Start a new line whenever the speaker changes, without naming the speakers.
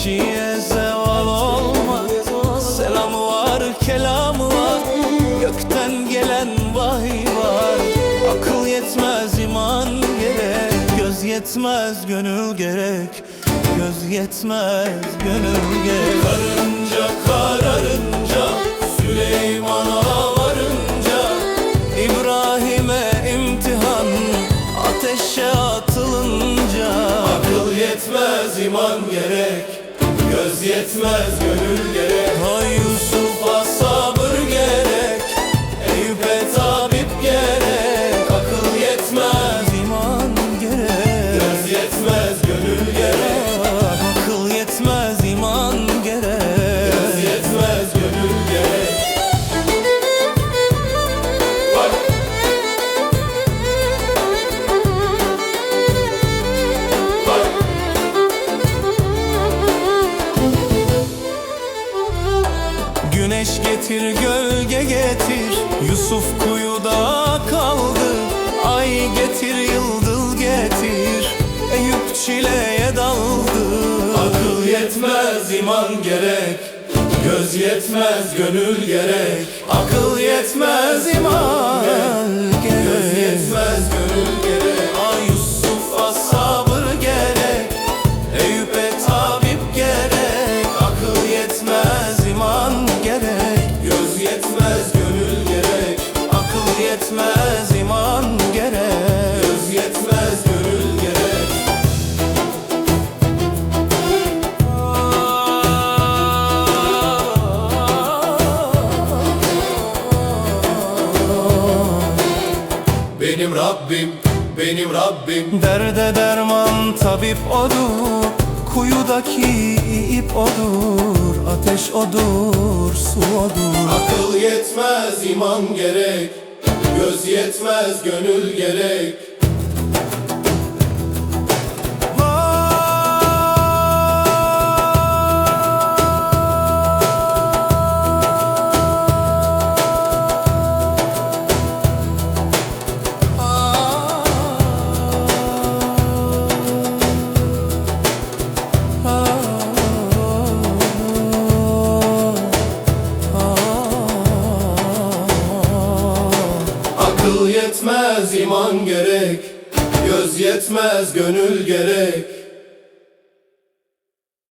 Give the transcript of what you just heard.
kişiye zeval olmaz
Selam var, kelam var.
Gökten gelen vahiy var.
Akıl yetmez, iman gerek. Göz yetmez, gönül gerek.
Göz
yetmez, gönül gerek. Karınca kararınca
Süleyman'a varınca
İbrahim'e imtihan Ateşe atılınca.
Akıl yetmez, iman gerek.
Göz yetmez gönül gerek. Ay
Güneş getir gölge getir. Yusuf kuyuda kaldı Ay getir yıldız getir. Eyüp çileye daldı.
Akıl yetmez iman gerek. Göz yetmez gönül gerek.
Akıl yetmez iman.
Göz Rabbim, benim Rabbim.
Derde derman tabip odur Kuyudaki ip odur Ateş odur, su odur.
Akıl yetmez iman gerek Göz yetmez gönül gerek iman gerek. Göz yetmez gönül gerek